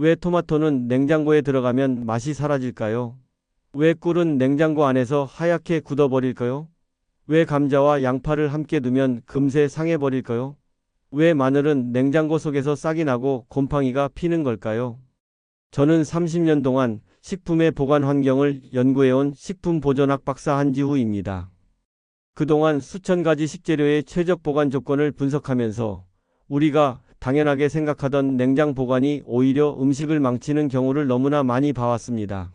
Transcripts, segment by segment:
왜 토마토는 냉장고에 들어가면 맛이 사라질까요? 왜 꿀은 냉장고 안에서 하얗게 굳어버릴까요? 왜 감자와 양파를 함께 두면 금세 상해버릴까요? 왜 마늘은 냉장고 속에서 싹이 나고 곰팡이가 피는 걸까요? 저는 30년 동안 식품의 보관 환경을 연구해온 식품 보존학 박사 한지후입니다. 그동안 수천 가지 식재료의 최적 보관 조건을 분석하면서 우리가 당연하게 생각하던 냉장 보관이 오히려 음식을 망치는 경우를 너무나 많이 봐왔습니다.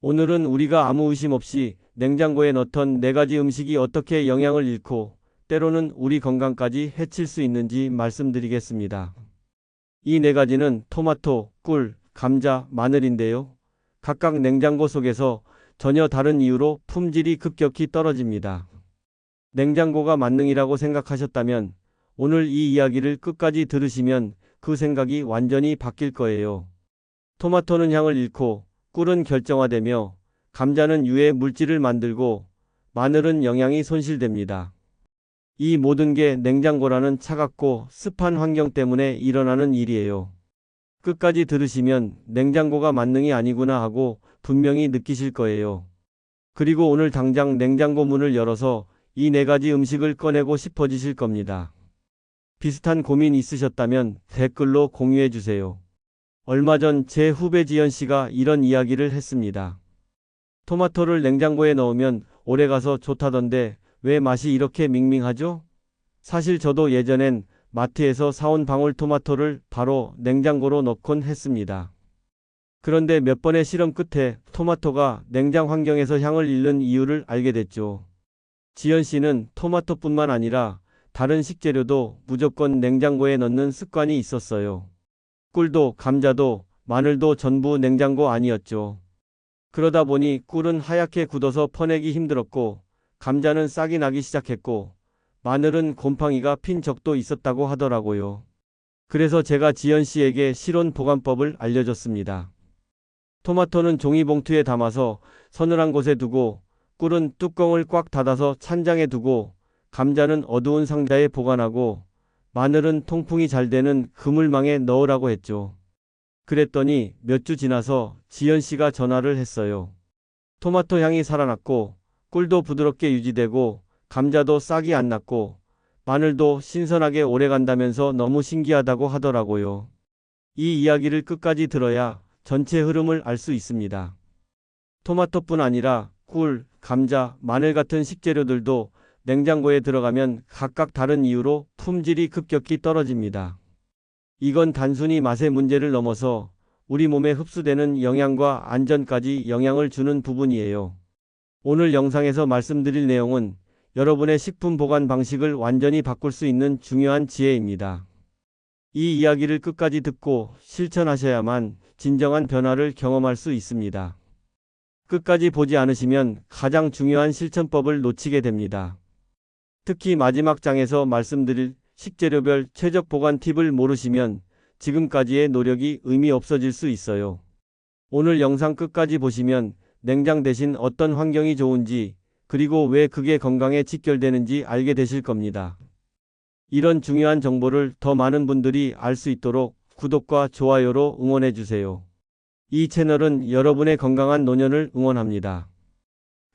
오늘은 우리가 아무 의심 없이 냉장고에 넣던 네 가지 음식이 어떻게 영향을 잃고 때로는 우리 건강까지 해칠 수 있는지 말씀드리겠습니다. 이 네 가지는 토마토, 꿀, 감자, 마늘인데요. 각각 냉장고 속에서 전혀 다른 이유로 품질이 급격히 떨어집니다. 냉장고가 만능이라고 생각하셨다면 오늘 이 이야기를 끝까지 들으시면 그 생각이 완전히 바뀔 거예요. 토마토는 향을 잃고 꿀은 결정화되며 감자는 유해 물질을 만들고 마늘은 영양이 손실됩니다. 이 모든 게 냉장고라는 차갑고 습한 환경 때문에 일어나는 일이에요. 끝까지 들으시면 냉장고가 만능이 아니구나 하고 분명히 느끼실 거예요. 그리고 오늘 당장 냉장고 문을 열어서 이 네 가지 음식을 꺼내고 싶어지실 겁니다. 비슷한 고민 있으셨다면 댓글로 공유해 주세요. 얼마 전 제 후배 지연 씨가 이런 이야기를 했습니다. 토마토를 냉장고에 넣으면 오래 가서 좋다던데 왜 맛이 이렇게 밍밍하죠? 사실 저도 예전엔 마트에서 사온 방울 토마토를 바로 냉장고로 넣곤 했습니다. 그런데 몇 번의 실험 끝에 토마토가 냉장 환경에서 향을 잃는 이유를 알게 됐죠. 지연 씨는 토마토뿐만 아니라 다른 식재료도 무조건 냉장고에 넣는 습관이 있었어요. 꿀도 감자도 마늘도 전부 냉장고 아니었죠. 그러다 보니 꿀은 하얗게 굳어서 퍼내기 힘들었고 감자는 싹이 나기 시작했고 마늘은 곰팡이가 핀 적도 있었다고 하더라고요. 그래서 제가 지연 씨에게 실온 보관법을 알려줬습니다. 토마토는 종이봉투에 담아서 서늘한 곳에 두고 꿀은 뚜껑을 꽉 닫아서 찬장에 두고 감자는 어두운 상자에 보관하고 마늘은 통풍이 잘 되는 그물망에 넣으라고 했죠. 그랬더니 몇 주 지나서 지연 씨가 전화를 했어요. 토마토 향이 살아났고 꿀도 부드럽게 유지되고 감자도 싹이 안 났고 마늘도 신선하게 오래 간다면서 너무 신기하다고 하더라고요. 이 이야기를 끝까지 들어야 전체 흐름을 알 수 있습니다. 토마토뿐 아니라 꿀, 감자, 마늘 같은 식재료들도 냉장고에 들어가면 각각 다른 이유로 품질이 급격히 떨어집니다. 이건 단순히 맛의 문제를 넘어서 우리 몸에 흡수되는 영양과 안전까지 영향을 주는 부분이에요. 오늘 영상에서 말씀드릴 내용은 여러분의 식품 보관 방식을 완전히 바꿀 수 있는 중요한 지혜입니다. 이 이야기를 끝까지 듣고 실천하셔야만 진정한 변화를 경험할 수 있습니다. 끝까지 보지 않으시면 가장 중요한 실천법을 놓치게 됩니다. 특히 마지막 장에서 말씀드릴 식재료별 최적 보관 팁을 모르시면 지금까지의 노력이 의미 없어질 수 있어요. 오늘 영상 끝까지 보시면 냉장 대신 어떤 환경이 좋은지 그리고 왜 그게 건강에 직결되는지 알게 되실 겁니다. 이런 중요한 정보를 더 많은 분들이 알 수 있도록 구독과 좋아요로 응원해 주세요. 이 채널은 여러분의 건강한 노년을 응원합니다.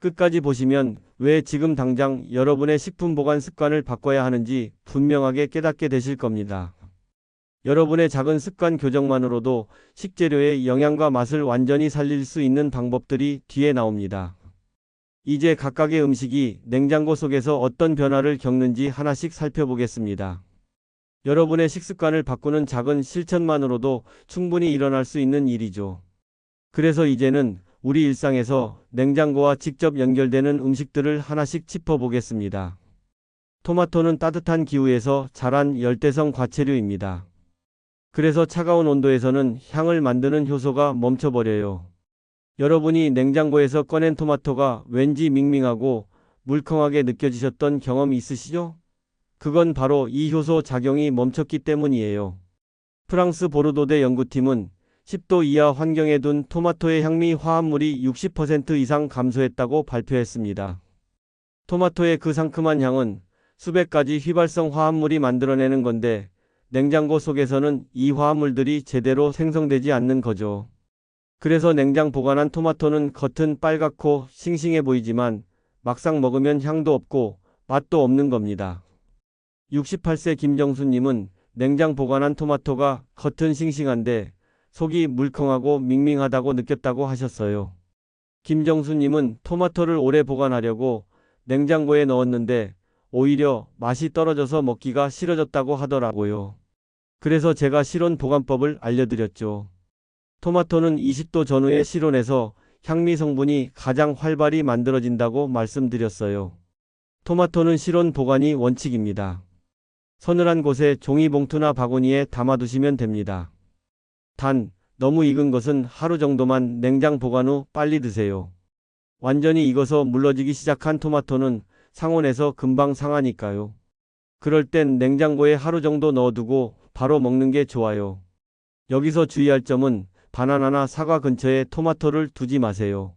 끝까지 보시면 왜 지금 당장 여러분의 식품 보관 습관을 바꿔야 하는지 분명하게 깨닫게 되실 겁니다. 여러분의 작은 습관 교정만으로도 식재료의 영양과 맛을 완전히 살릴 수 있는 방법들이 뒤에 나옵니다. 이제 각각의 음식이 냉장고 속에서 어떤 변화를 겪는지 하나씩 살펴보겠습니다. 여러분의 식습관을 바꾸는 작은 실천만으로도 충분히 일어날 수 있는 일이죠. 그래서 이제는 우리 일상에서 냉장고와 직접 연결되는 음식들을 하나씩 짚어보겠습니다. 토마토는 따뜻한 기후에서 자란 열대성 과체류입니다. 그래서 차가운 온도에서는 향을 만드는 효소가 멈춰버려요. 여러분이 냉장고에서 꺼낸 토마토가 왠지 밍밍하고 물컹하게 느껴지셨던 경험 있으시죠? 그건 바로 이 효소 작용이 멈췄기 때문이에요. 프랑스 보르도대 연구팀은 10도 이하 환경에 둔 토마토의 향미 화합물이 60% 이상 감소했다고 발표했습니다. 토마토의 그 상큼한 향은 수백 가지 휘발성 화합물이 만들어내는 건데 냉장고 속에서는 이 화합물들이 제대로 생성되지 않는 거죠. 그래서 냉장 보관한 토마토는 겉은 빨갛고 싱싱해 보이지만 막상 먹으면 향도 없고 맛도 없는 겁니다. 68세 김정수님은 냉장 보관한 토마토가 겉은 싱싱한데 속이 물컹하고 밍밍하다고 느꼈다고 하셨어요. 김정수님은 토마토를 오래 보관하려고 냉장고에 넣었는데 오히려 맛이 떨어져서 먹기가 싫어졌다고 하더라고요. 그래서 제가 실온 보관법을 알려드렸죠. 토마토는 20도 전후의 실온에서 향미 성분이 가장 활발히 만들어진다고 말씀드렸어요. 토마토는 실온 보관이 원칙입니다. 서늘한 곳에 종이 봉투나 바구니에 담아두시면 됩니다. 단, 너무 익은 것은 하루 정도만 냉장 보관 후 빨리 드세요. 완전히 익어서 물러지기 시작한 토마토는 상온에서 금방 상하니까요. 그럴 땐 냉장고에 하루 정도 넣어두고 바로 먹는 게 좋아요. 여기서 주의할 점은 바나나나 사과 근처에 토마토를 두지 마세요.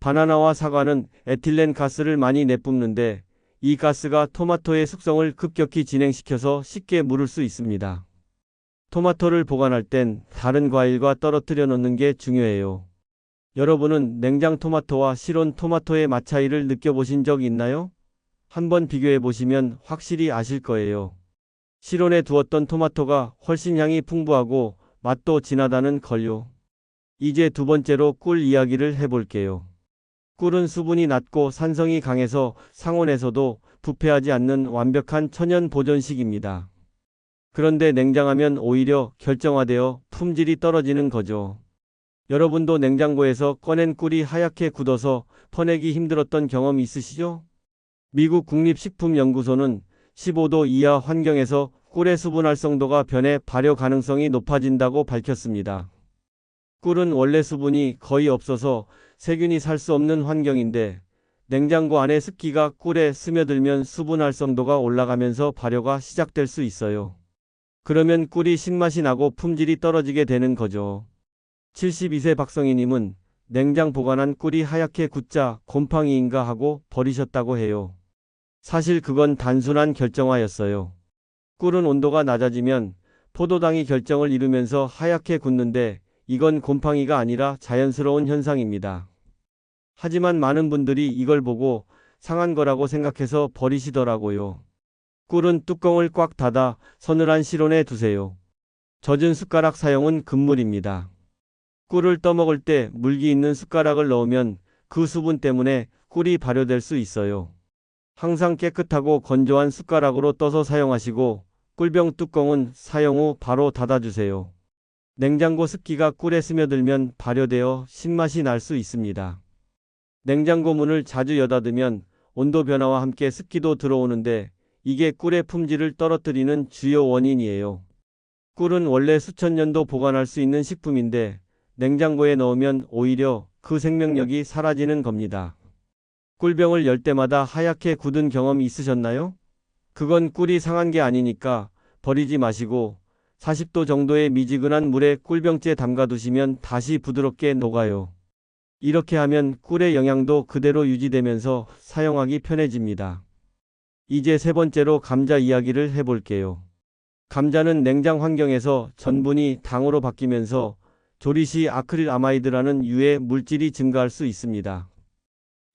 바나나와 사과는 에틸렌 가스를 많이 내뿜는데 이 가스가 토마토의 숙성을 급격히 진행시켜서 쉽게 무를 수 있습니다. 토마토를 보관할 땐 다른 과일과 떨어뜨려 놓는 게 중요해요. 여러분은 냉장 토마토와 실온 토마토의 맛 차이를 느껴보신 적 있나요? 한번 비교해 보시면 확실히 아실 거예요. 실온에 두었던 토마토가 훨씬 향이 풍부하고 맛도 진하다는 걸요. 이제 두 번째로 꿀 이야기를 해볼게요. 꿀은 수분이 낮고 산성이 강해서 상온에서도 부패하지 않는 완벽한 천연 보존식입니다. 그런데 냉장하면 오히려 결정화되어 품질이 떨어지는 거죠. 여러분도 냉장고에서 꺼낸 꿀이 하얗게 굳어서 퍼내기 힘들었던 경험 있으시죠? 미국 국립식품연구소는 15도 이하 환경에서 꿀의 수분 활성도가 변해 발효 가능성이 높아진다고 밝혔습니다. 꿀은 원래 수분이 거의 없어서 세균이 살 수 없는 환경인데 냉장고 안에 습기가 꿀에 스며들면 수분 활성도가 올라가면서 발효가 시작될 수 있어요. 그러면 꿀이 신맛이 나고 품질이 떨어지게 되는 거죠. 72세 박성희님은 냉장 보관한 꿀이 하얗게 굳자 곰팡이인가 하고 버리셨다고 해요. 사실 그건 단순한 결정화였어요. 꿀은 온도가 낮아지면 포도당이 결정을 이루면서 하얗게 굳는데 이건 곰팡이가 아니라 자연스러운 현상입니다. 하지만 많은 분들이 이걸 보고 상한 거라고 생각해서 버리시더라고요. 꿀은 뚜껑을 꽉 닫아 서늘한 실온에 두세요. 젖은 숟가락 사용은 금물입니다. 꿀을 떠먹을 때 물기 있는 숟가락을 넣으면 그 수분 때문에 꿀이 발효될 수 있어요. 항상 깨끗하고 건조한 숟가락으로 떠서 사용하시고 꿀병 뚜껑은 사용 후 바로 닫아주세요. 냉장고 습기가 꿀에 스며들면 발효되어 신맛이 날 수 있습니다. 냉장고 문을 자주 여닫으면 온도 변화와 함께 습기도 들어오는데 이게 꿀의 품질을 떨어뜨리는 주요 원인이에요. 꿀은 원래 수천 년도 보관할 수 있는 식품인데 냉장고에 넣으면 오히려 그 생명력이 사라지는 겁니다. 꿀병을 열 때마다 하얗게 굳은 경험 있으셨나요? 그건 꿀이 상한 게 아니니까 버리지 마시고 40도 정도의 미지근한 물에 꿀병째 담가두시면 다시 부드럽게 녹아요. 이렇게 하면 꿀의 영양도 그대로 유지되면서 사용하기 편해집니다. 이제 세 번째로 감자 이야기를 해볼게요. 감자는 냉장 환경에서 전분이 당으로 바뀌면서 조리 시 아크릴 아마이드라는 유해 물질이 증가할 수 있습니다.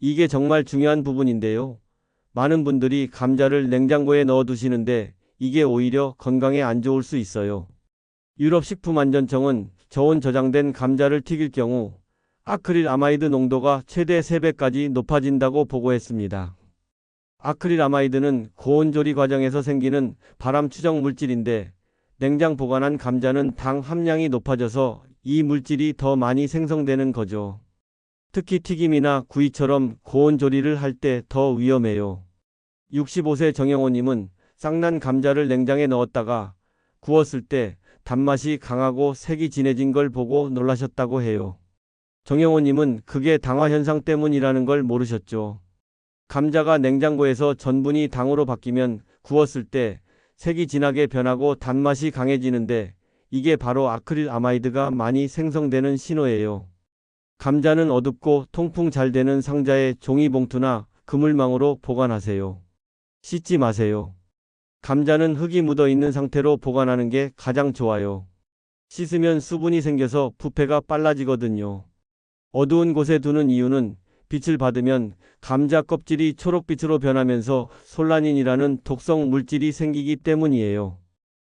이게 정말 중요한 부분인데요. 많은 분들이 감자를 냉장고에 넣어 두시는데 이게 오히려 건강에 안 좋을 수 있어요. 유럽식품안전청은 저온 저장된 감자를 튀길 경우 아크릴 아마이드 농도가 최대 3배까지 높아진다고 보고했습니다. 아크릴 아마이드는 고온 조리 과정에서 생기는 발암 추정 물질인데 냉장 보관한 감자는 당 함량이 높아져서 이 물질이 더 많이 생성되는 거죠. 특히 튀김이나 구이처럼 고온 조리를 할 때 더 위험해요. 65세 정영호님은 쌍난 감자를 냉장에 넣었다가 구웠을 때 단맛이 강하고 색이 진해진 걸 보고 놀라셨다고 해요. 정영호님은 그게 당화 현상 때문이라는 걸 모르셨죠. 감자가 냉장고에서 전분이 당으로 바뀌면 구웠을 때 색이 진하게 변하고 단맛이 강해지는데 이게 바로 아크릴 아마이드가 많이 생성되는 신호예요. 감자는 어둡고 통풍 잘 되는 상자에 종이봉투나 그물망으로 보관하세요. 씻지 마세요. 감자는 흙이 묻어 있는 상태로 보관하는 게 가장 좋아요. 씻으면 수분이 생겨서 부패가 빨라지거든요. 어두운 곳에 두는 이유는 빛을 받으면 감자 껍질이 초록빛으로 변하면서 솔라닌이라는 독성 물질이 생기기 때문이에요.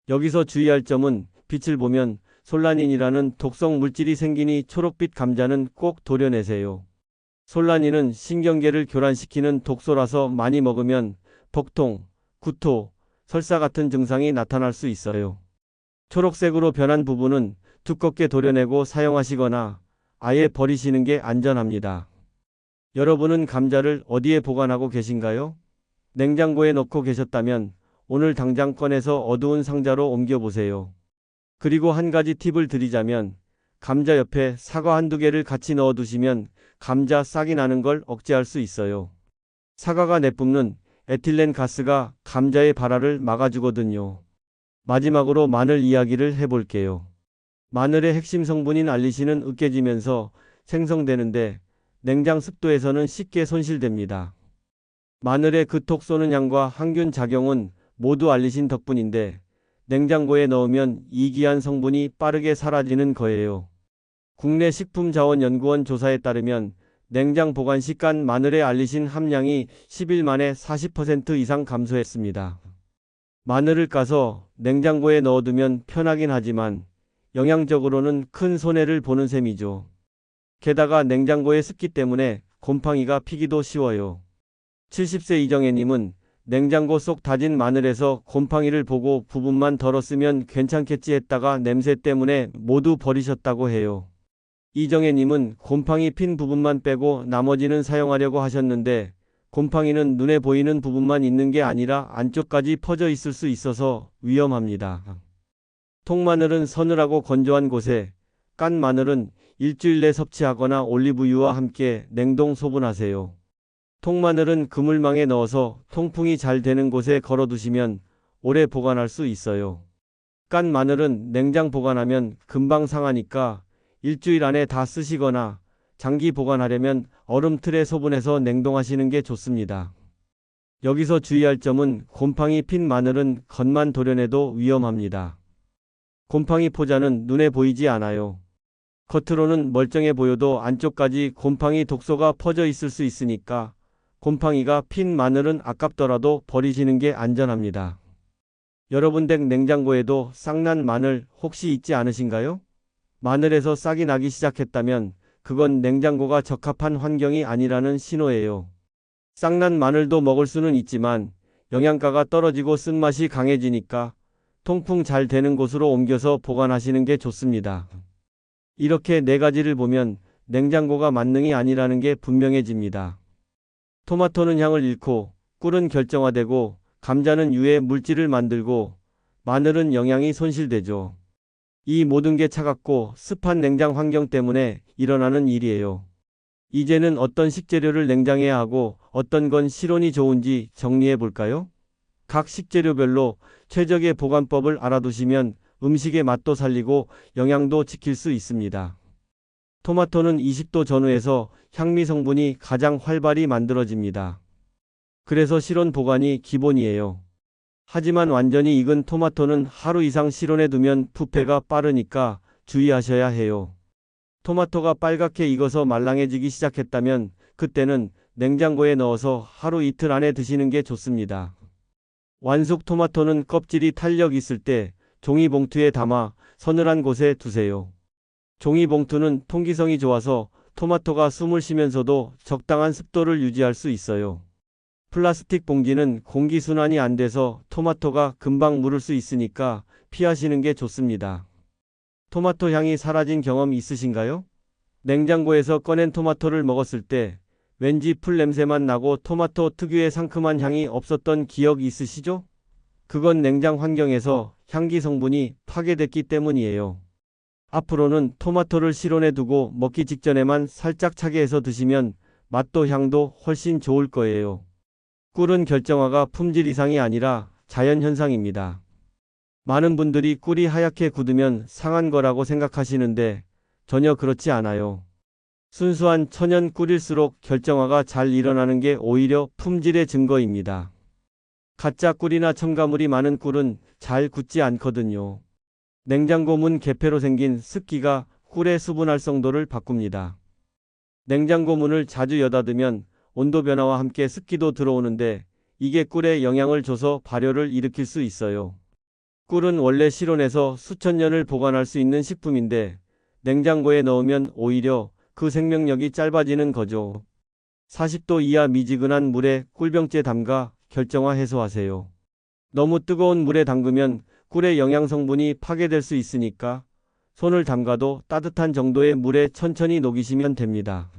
여기서 주의할 점은 빛을 보면 솔라닌이라는 독성 물질이 생기니 초록빛 감자는 꼭 도려내세요. 솔라닌은 신경계를 교란시키는 독소라서 많이 먹으면 복통, 구토, 설사 같은 증상이 나타날 수 있어요. 초록색으로 변한 부분은 두껍게 도려내고 사용하시거나 아예 버리시는 게 안전합니다. 여러분은 감자를 어디에 보관하고 계신가요? 냉장고에 넣고 계셨다면 오늘 당장 꺼내서 어두운 상자로 옮겨보세요. 그리고 한 가지 팁을 드리자면 감자 옆에 사과 한두 개를 같이 넣어두시면 감자 싹이 나는 걸 억제할 수 있어요. 사과가 내뿜는 에틸렌 가스가 감자의 발화를 막아주거든요. 마지막으로 마늘 이야기를 해볼게요. 마늘의 핵심 성분인 알리신은 으깨지면서 생성되는데 냉장 습도에서는 쉽게 손실됩니다. 마늘의 그톡 쏘는 향과 항균 작용은 모두 알리신 덕분인데 냉장고에 넣으면 이기한 성분이 빠르게 사라지는 거예요. 국내 식품자원연구원 조사에 따르면 냉장 보관 시간 마늘의 알리신 함량이 10일 만에 40% 이상 감소했습니다. 마늘을 까서 냉장고에 넣어두면 편하긴 하지만 영양적으로는 큰 손해를 보는 셈이죠. 게다가 냉장고에 습기 때문에 곰팡이가 피기도 쉬워요. 70세 이정혜님은 냉장고 속 다진 마늘에서 곰팡이를 보고 부분만 덜었으면 괜찮겠지 했다가 냄새 때문에 모두 버리셨다고 해요. 이정혜님은 곰팡이 핀 부분만 빼고 나머지는 사용하려고 하셨는데 곰팡이는 눈에 보이는 부분만 있는 게 아니라 안쪽까지 퍼져 있을 수 있어서 위험합니다. 통마늘은 서늘하고 건조한 곳에, 깐 마늘은 일주일 내 섭취하거나 올리브유와 함께 냉동 소분하세요. 통마늘은 그물망에 넣어서 통풍이 잘 되는 곳에 걸어두시면 오래 보관할 수 있어요. 깐 마늘은 냉장 보관하면 금방 상하니까 일주일 안에 다 쓰시거나 장기 보관하려면 얼음 틀에 소분해서 냉동하시는 게 좋습니다. 여기서 주의할 점은 곰팡이 핀 마늘은 겉만 도려내도 위험합니다. 곰팡이 포자는 눈에 보이지 않아요. 겉으로는 멀쩡해 보여도 안쪽까지 곰팡이 독소가 퍼져 있을 수 있으니까 곰팡이가 핀 마늘은 아깝더라도 버리시는 게 안전합니다. 여러분 댁 냉장고에도 싹난 마늘 혹시 있지 않으신가요? 마늘에서 싹이 나기 시작했다면 그건 냉장고가 적합한 환경이 아니라는 신호예요. 싹난 마늘도 먹을 수는 있지만 영양가가 떨어지고 쓴맛이 강해지니까 통풍 잘 되는 곳으로 옮겨서 보관하시는 게 좋습니다. 이렇게 네 가지를 보면 냉장고가 만능이 아니라는 게 분명해집니다. 토마토는 향을 잃고 꿀은 결정화되고 감자는 유해 물질을 만들고 마늘은 영양이 손실되죠. 이 모든 게 차갑고 습한 냉장 환경 때문에 일어나는 일이에요. 이제는 어떤 식재료를 냉장해야 하고 어떤 건 실온이 좋은지 정리해 볼까요? 각 식재료별로 최적의 보관법을 알아두시면 음식의 맛도 살리고 영양도 지킬 수 있습니다. 토마토는 20도 전후에서 향미 성분이 가장 활발히 만들어집니다. 그래서 실온 보관이 기본이에요. 하지만 완전히 익은 토마토는 하루 이상 실온에 두면 부패가 빠르니까 주의하셔야 해요. 토마토가 빨갛게 익어서 말랑해지기 시작했다면 그때는 냉장고에 넣어서 하루 이틀 안에 드시는 게 좋습니다. 완숙 토마토는 껍질이 탄력 있을 때 종이봉투에 담아 서늘한 곳에 두세요. 종이봉투는 통기성이 좋아서 토마토가 숨을 쉬면서도 적당한 습도를 유지할 수 있어요. 플라스틱 봉지는 공기순환이 안 돼서 토마토가 금방 무를 수 있으니까 피하시는 게 좋습니다. 토마토 향이 사라진 경험 있으신가요? 냉장고에서 꺼낸 토마토를 먹었을 때 왠지 풀 냄새만 나고 토마토 특유의 상큼한 향이 없었던 기억 있으시죠? 그건 냉장 환경에서 향기 성분이 파괴됐기 때문이에요. 앞으로는 토마토를 실온에 두고 먹기 직전에만 살짝 차게 해서 드시면 맛도 향도 훨씬 좋을 거예요. 꿀은 결정화가 품질 이상이 아니라 자연 현상입니다. 많은 분들이 꿀이 하얗게 굳으면 상한 거라고 생각하시는데 전혀 그렇지 않아요. 순수한 천연 꿀일수록 결정화가 잘 일어나는 게 오히려 품질의 증거입니다. 가짜 꿀이나 첨가물이 많은 꿀은 잘 굳지 않거든요. 냉장고 문 개폐로 생긴 습기가 꿀의 수분 활성도를 바꿉니다. 냉장고 문을 자주 여닫으면 온도 변화와 함께 습기도 들어오는데 이게 꿀에 영향을 줘서 발효를 일으킬 수 있어요. 꿀은 원래 실온에서 수천 년을 보관할 수 있는 식품인데 냉장고에 넣으면 오히려 그 생명력이 짧아지는 거죠. 40도 이하 미지근한 물에 꿀병째 담가 결정화 해소하세요. 너무 뜨거운 물에 담그면 꿀의 영양 성분이 파괴될 수 있으니까 손을 담가도 따뜻한 정도의 물에 천천히 녹이시면 됩니다.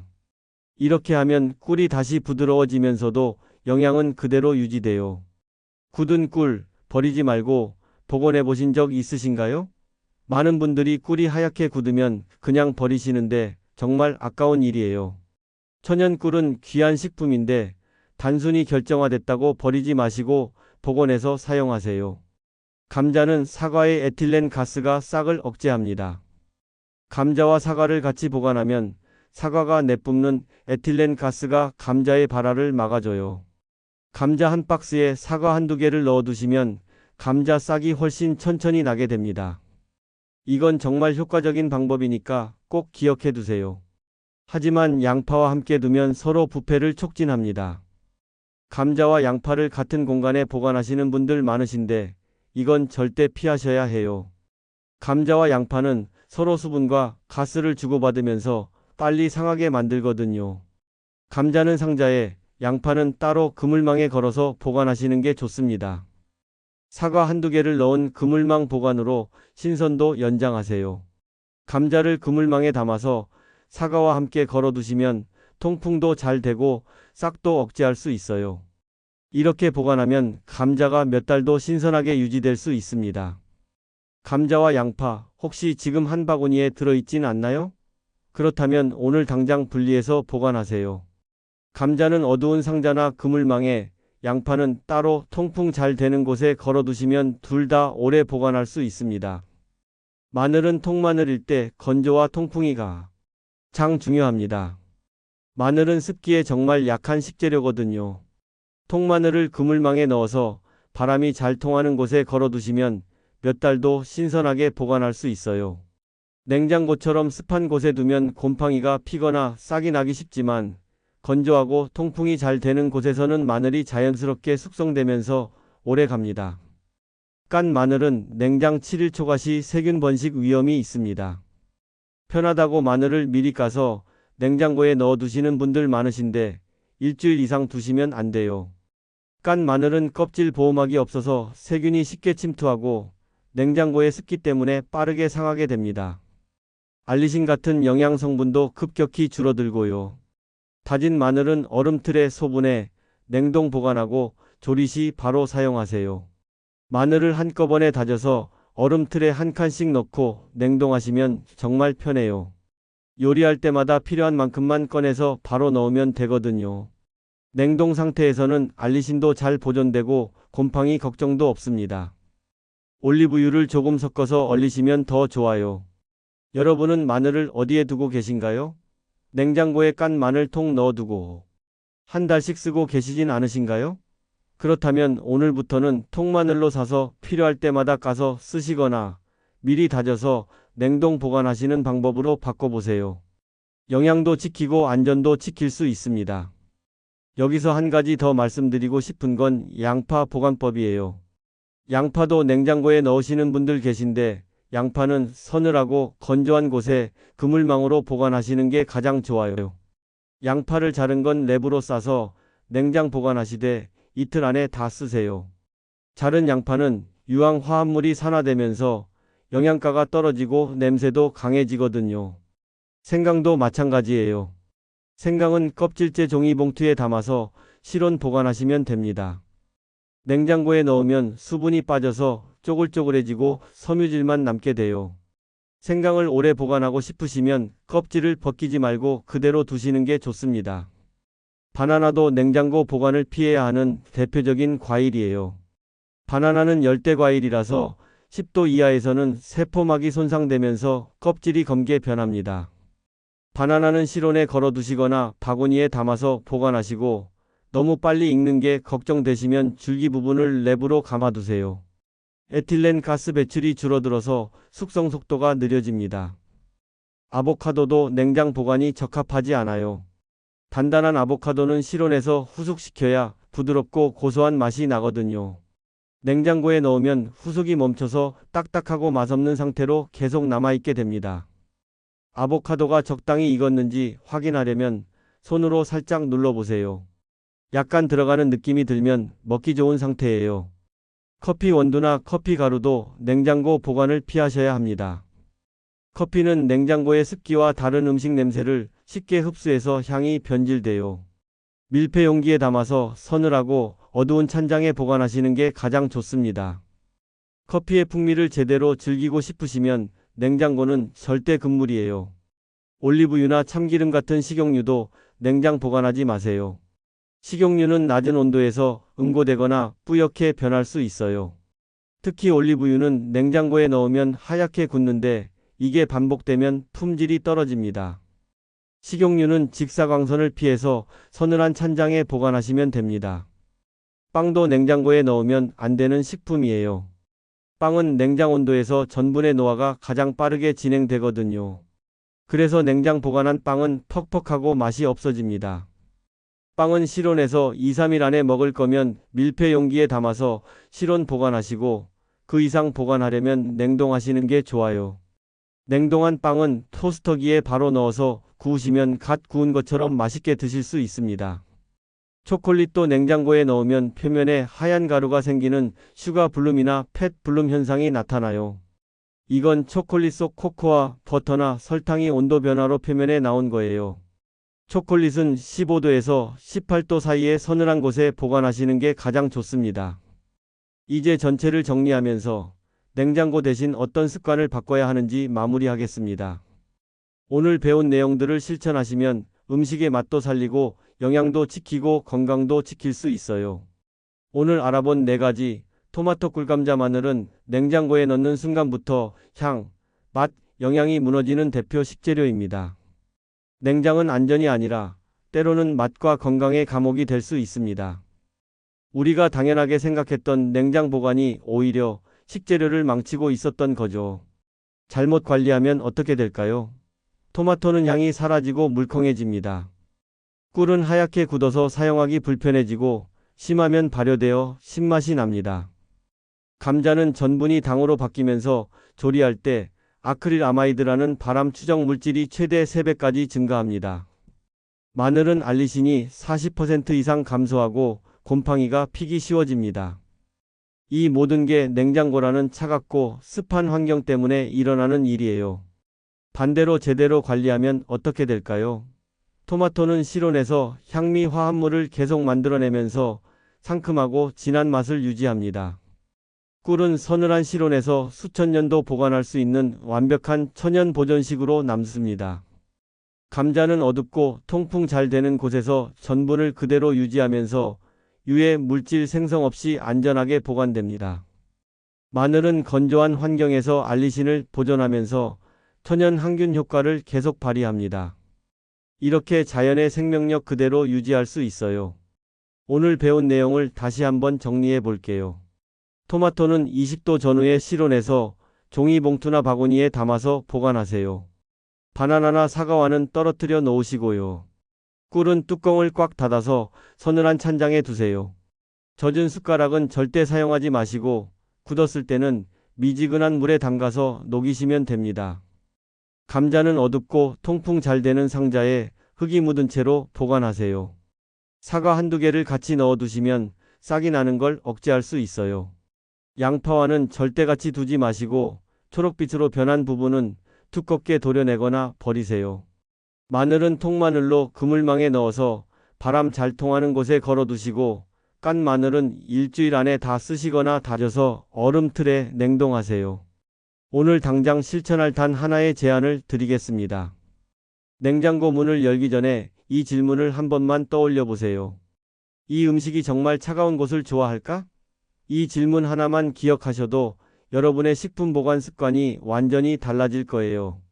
이렇게 하면 꿀이 다시 부드러워지면서도 영양은 그대로 유지돼요. 굳은 꿀 버리지 말고 복원해 보신 적 있으신가요? 많은 분들이 꿀이 하얗게 굳으면 그냥 버리시는데 정말 아까운 일이에요. 천연 꿀은 귀한 식품인데 단순히 결정화됐다고 버리지 마시고 복원해서 사용하세요. 감자는 사과의 에틸렌 가스가 싹을 억제합니다. 감자와 사과를 같이 보관하면 사과가 내뿜는 에틸렌 가스가 감자의 발화를 막아줘요. 감자 한 박스에 사과 한두 개를 넣어두시면 감자 싹이 훨씬 천천히 나게 됩니다. 이건 정말 효과적인 방법이니까 꼭 기억해 두세요. 하지만 양파와 함께 두면 서로 부패를 촉진합니다. 감자와 양파를 같은 공간에 보관하시는 분들 많으신데 이건 절대 피하셔야 해요. 감자와 양파는 서로 수분과 가스를 주고받으면서 빨리 상하게 만들거든요. 감자는 상자에, 양파는 따로 그물망에 걸어서 보관하시는 게 좋습니다. 사과 한두 개를 넣은 그물망 보관으로 신선도 연장하세요. 감자를 그물망에 담아서 사과와 함께 걸어두시면 통풍도 잘 되고 싹도 억제할 수 있어요. 이렇게 보관하면 감자가 몇 달도 신선하게 유지될 수 있습니다. 감자와 양파 혹시 지금 한 바구니에 들어있진 않나요? 그렇다면 오늘 당장 분리해서 보관하세요. 감자는 어두운 상자나 그물망에 양파는 따로 통풍 잘 되는 곳에 걸어두시면 둘 다 오래 보관할 수 있습니다. 마늘은 통마늘일 때 건조와 통풍이 가 장 중요합니다. 마늘은 습기에 정말 약한 식재료거든요. 통마늘을 그물망에 넣어서 바람이 잘 통하는 곳에 걸어두시면 몇 달도 신선하게 보관할 수 있어요. 냉장고처럼 습한 곳에 두면 곰팡이가 피거나 싹이 나기 쉽지만 건조하고 통풍이 잘 되는 곳에서는 마늘이 자연스럽게 숙성되면서 오래 갑니다. 깐 마늘은 냉장 7일 초과 시 세균 번식 위험이 있습니다. 편하다고 마늘을 미리 까서 냉장고에 넣어 두시는 분들 많으신데 일주일 이상 두시면 안 돼요. 깐 마늘은 껍질 보호막이 없어서 세균이 쉽게 침투하고 냉장고의 습기 때문에 빠르게 상하게 됩니다. 알리신 같은 영양 성분도 급격히 줄어들고요. 다진 마늘은 얼음틀에 소분해 냉동 보관하고 조리 시 바로 사용하세요. 마늘을 한꺼번에 다져서 얼음틀에 한 칸씩 넣고 냉동하시면 정말 편해요. 요리할 때마다 필요한 만큼만 꺼내서 바로 넣으면 되거든요. 냉동 상태에서는 알리신도 잘 보존되고 곰팡이 걱정도 없습니다. 올리브유를 조금 섞어서 얼리시면 더 좋아요. 여러분은 마늘을 어디에 두고 계신가요? 냉장고에 깐 마늘 통 넣어두고 한 달씩 쓰고 계시진 않으신가요? 그렇다면 오늘부터는 통마늘로 사서 필요할 때마다 까서 쓰시거나 미리 다져서 냉동 보관하시는 방법으로 바꿔보세요. 영양도 지키고 안전도 지킬 수 있습니다. 여기서 한 가지 더 말씀드리고 싶은 건 양파 보관법이에요. 양파도 냉장고에 넣으시는 분들 계신데 양파는 서늘하고 건조한 곳에 그물망으로 보관하시는 게 가장 좋아요. 양파를 자른 건 랩으로 싸서 냉장 보관하시되 이틀 안에 다 쓰세요. 자른 양파는 유황 화합물이 산화되면서 영양가가 떨어지고 냄새도 강해지거든요. 생강도 마찬가지예요. 생강은 껍질째 종이봉투에 담아서 실온 보관하시면 됩니다. 냉장고에 넣으면 수분이 빠져서 쪼글쪼글해지고 섬유질만 남게 돼요. 생강을 오래 보관하고 싶으시면 껍질을 벗기지 말고 그대로 두시는 게 좋습니다. 바나나도 냉장고 보관을 피해야 하는 대표적인 과일이에요. 바나나는 열대 과일이라서 10도 이하에서는 세포막이 손상되면서 껍질이 검게 변합니다. 바나나는 실온에 걸어 두시거나 바구니에 담아서 보관하시고 너무 빨리 익는 게 걱정되시면 줄기 부분을 랩으로 감아두세요. 에틸렌 가스 배출이 줄어들어서 숙성 속도가 느려집니다. 아보카도도 냉장 보관이 적합하지 않아요. 단단한 아보카도는 실온에서 후숙시켜야 부드럽고 고소한 맛이 나거든요. 냉장고에 넣으면 후숙이 멈춰서 딱딱하고 맛없는 상태로 계속 남아있게 됩니다. 아보카도가 적당히 익었는지 확인하려면 손으로 살짝 눌러보세요. 약간 들어가는 느낌이 들면 먹기 좋은 상태예요. 커피 원두나 커피 가루도 냉장고 보관을 피하셔야 합니다. 커피는 냉장고의 습기와 다른 음식 냄새를 쉽게 흡수해서 향이 변질돼요. 밀폐 용기에 담아서 서늘하고 어두운 찬장에 보관하시는 게 가장 좋습니다. 커피의 풍미를 제대로 즐기고 싶으시면 냉장고는 절대 금물이에요. 올리브유나 참기름 같은 식용유도 냉장 보관하지 마세요. 식용유는 낮은 온도에서 응고되거나 뿌옇게 변할 수 있어요. 특히 올리브유는 냉장고에 넣으면 하얗게 굳는데 이게 반복되면 품질이 떨어집니다. 식용유는 직사광선을 피해서 서늘한 찬장에 보관하시면 됩니다. 빵도 냉장고에 넣으면 안 되는 식품이에요. 빵은 냉장 온도에서 전분의 노화가 가장 빠르게 진행되거든요. 그래서 냉장 보관한 빵은 퍽퍽하고 맛이 없어집니다. 빵은 실온에서 2, 3일 안에 먹을 거면 밀폐 용기에 담아서 실온 보관하시고 그 이상 보관하려면 냉동하시는 게 좋아요. 냉동한 빵은 토스터기에 바로 넣어서 구우시면 갓 구운 것처럼 맛있게 드실 수 있습니다. 초콜릿도 냉장고에 넣으면 표면에 하얀 가루가 생기는 슈가 블룸이나 팻 블룸 현상이 나타나요. 이건 초콜릿 속 코코아, 버터나 설탕이 온도 변화로 표면에 나온 거예요. 초콜릿은 15도에서 18도 사이의 서늘한 곳에 보관하시는 게 가장 좋습니다. 이제 전체를 정리하면서 냉장고 대신 어떤 습관을 바꿔야 하는지 마무리하겠습니다. 오늘 배운 내용들을 실천하시면 음식의 맛도 살리고 영양도 지키고 건강도 지킬 수 있어요. 오늘 알아본 네 가지 토마토 꿀감자 마늘은 냉장고에 넣는 순간부터 향, 맛, 영양이 무너지는 대표 식재료입니다. 냉장은 안전이 아니라 때로는 맛과 건강의 감옥이 될 수 있습니다. 우리가 당연하게 생각했던 냉장 보관이 오히려 식재료를 망치고 있었던 거죠. 잘못 관리하면 어떻게 될까요? 토마토는 향이 사라지고 물컹해집니다. 꿀은 하얗게 굳어서 사용하기 불편해지고 심하면 발효되어 신맛이 납니다. 감자는 전분이 당으로 바뀌면서 조리할 때 아크릴 아마이드라는 발암 추적 물질이 최대 3배까지 증가합니다. 마늘은 알리신이 40% 이상 감소하고 곰팡이가 피기 쉬워집니다. 이 모든 게 냉장고라는 차갑고 습한 환경 때문에 일어나는 일이에요. 반대로 제대로 관리하면 어떻게 될까요? 토마토는 실온에서 향미 화합물을 계속 만들어내면서 상큼하고 진한 맛을 유지합니다. 꿀은 서늘한 실온에서 수천 년도 보관할 수 있는 완벽한 천연 보존식으로 남습니다. 감자는 어둡고 통풍 잘 되는 곳에서 전분을 그대로 유지하면서 유해 물질 생성 없이 안전하게 보관됩니다. 마늘은 건조한 환경에서 알리신을 보존하면서 천연 항균 효과를 계속 발휘합니다. 이렇게 자연의 생명력 그대로 유지할 수 있어요. 오늘 배운 내용을 다시 한번 정리해 볼게요. 토마토는 20도 전후에 실온에서 종이 봉투나 바구니에 담아서 보관하세요. 바나나나 사과와는 떨어뜨려 놓으시고요. 꿀은 뚜껑을 꽉 닫아서 서늘한 찬장에 두세요. 젖은 숟가락은 절대 사용하지 마시고 굳었을 때는 미지근한 물에 담가서 녹이시면 됩니다. 감자는 어둡고 통풍 잘 되는 상자에 흙이 묻은 채로 보관하세요. 사과 한두 개를 같이 넣어 두시면 싹이 나는 걸 억제할 수 있어요. 양파와는 절대 같이 두지 마시고 초록빛으로 변한 부분은 두껍게 도려내거나 버리세요. 마늘은 통마늘로 그물망에 넣어서 바람 잘 통하는 곳에 걸어 두시고 깐 마늘은 일주일 안에 다 쓰시거나 다져서 얼음 틀에 냉동하세요. 오늘 당장 실천할 단 하나의 제안을 드리겠습니다. 냉장고 문을 열기 전에 이 질문을 한 번만 떠올려 보세요. 이 음식이 정말 차가운 곳을 좋아할까? 이 질문 하나만 기억하셔도 여러분의 식품 보관 습관이 완전히 달라질 거예요.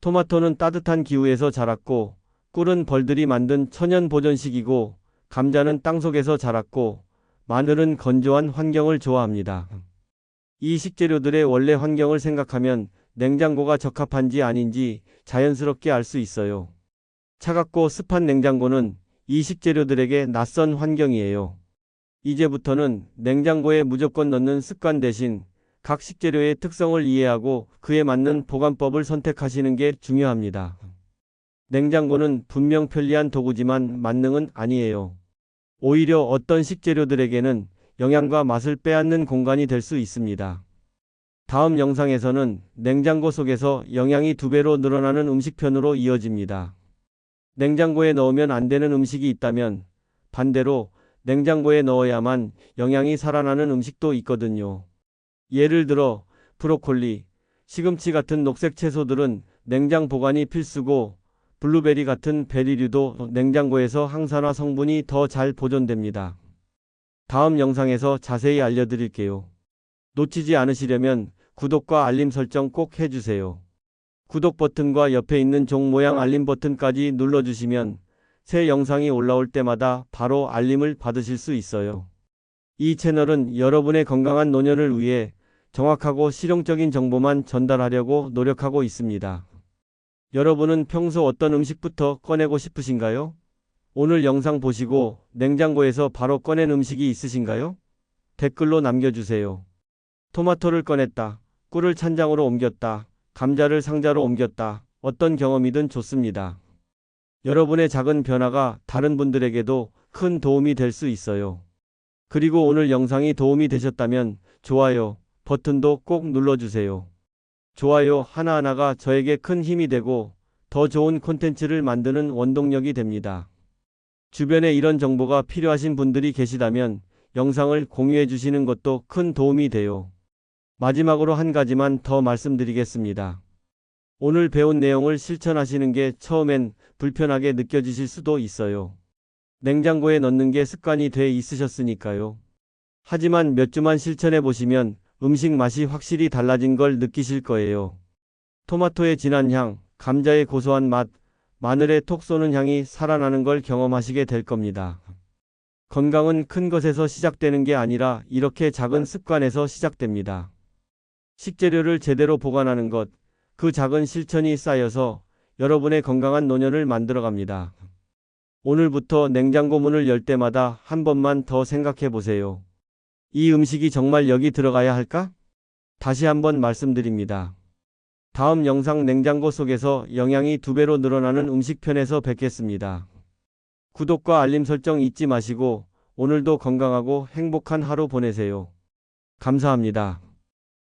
토마토는 따뜻한 기후에서 자랐고 꿀은 벌들이 만든 천연 보존식이고 감자는 땅속에서 자랐고 마늘은 건조한 환경을 좋아합니다. 이 식재료들의 원래 환경을 생각하면 냉장고가 적합한지 아닌지 자연스럽게 알 수 있어요. 차갑고 습한 냉장고는 이 식재료들에게 낯선 환경이에요. 이제부터는 냉장고에 무조건 넣는 습관 대신 각 식재료의 특성을 이해하고 그에 맞는 보관법을 선택하시는 게 중요합니다. 냉장고는 분명 편리한 도구지만 만능은 아니에요. 오히려 어떤 식재료들에게는 영양과 맛을 빼앗는 공간이 될 수 있습니다. 다음 영상에서는 냉장고 속에서 영양이 두 배로 늘어나는 음식편으로 이어집니다. 냉장고에 넣으면 안 되는 음식이 있다면 반대로 냉장고에 넣어야만 영양이 살아나는 음식도 있거든요. 예를 들어 브로콜리, 시금치 같은 녹색 채소들은 냉장 보관이 필수고 블루베리 같은 베리류도 냉장고에서 항산화 성분이 더 잘 보존됩니다. 다음 영상에서 자세히 알려드릴게요. 놓치지 않으시려면 구독과 알림 설정 꼭 해주세요. 구독 버튼과 옆에 있는 종 모양 알림 버튼까지 눌러주시면 새 영상이 올라올 때마다 바로 알림을 받으실 수 있어요. 이 채널은 여러분의 건강한 노년을 위해 정확하고 실용적인 정보만 전달하려고 노력하고 있습니다. 여러분은 평소 어떤 음식부터 꺼내고 싶으신가요? 오늘 영상 보시고 냉장고에서 바로 꺼낸 음식이 있으신가요? 댓글로 남겨주세요. 토마토를 꺼냈다. 꿀을 찬장으로 옮겼다. 감자를 상자로 옮겼다. 어떤 경험이든 좋습니다. 여러분의 작은 변화가 다른 분들에게도 큰 도움이 될 수 있어요. 그리고 오늘 영상이 도움이 되셨다면 좋아요 버튼도 꼭 눌러주세요. 좋아요 하나하나가 저에게 큰 힘이 되고 더 좋은 콘텐츠를 만드는 원동력이 됩니다. 주변에 이런 정보가 필요하신 분들이 계시다면 영상을 공유해 주시는 것도 큰 도움이 돼요. 마지막으로 한 가지만 더 말씀드리겠습니다. 오늘 배운 내용을 실천하시는 게 처음엔 불편하게 느껴지실 수도 있어요. 냉장고에 넣는 게 습관이 돼 있으셨으니까요. 하지만 몇 주만 실천해 보시면 음식 맛이 확실히 달라진 걸 느끼실 거예요. 토마토의 진한 향, 감자의 고소한 맛, 마늘의 톡 쏘는 향이 살아나는 걸 경험하시게 될 겁니다. 건강은 큰 것에서 시작되는 게 아니라 이렇게 작은 습관에서 시작됩니다. 식재료를 제대로 보관하는 것, 그 작은 실천이 쌓여서 여러분의 건강한 노년을 만들어 갑니다. 오늘부터 냉장고 문을 열 때마다 한 번만 더 생각해 보세요. 이 음식이 정말 여기 들어가야 할까? 다시 한번 말씀드립니다. 다음 영상 냉장고 속에서 영양이 두 배로 늘어나는 음식편에서 뵙겠습니다. 구독과 알림 설정 잊지 마시고 오늘도 건강하고 행복한 하루 보내세요. 감사합니다.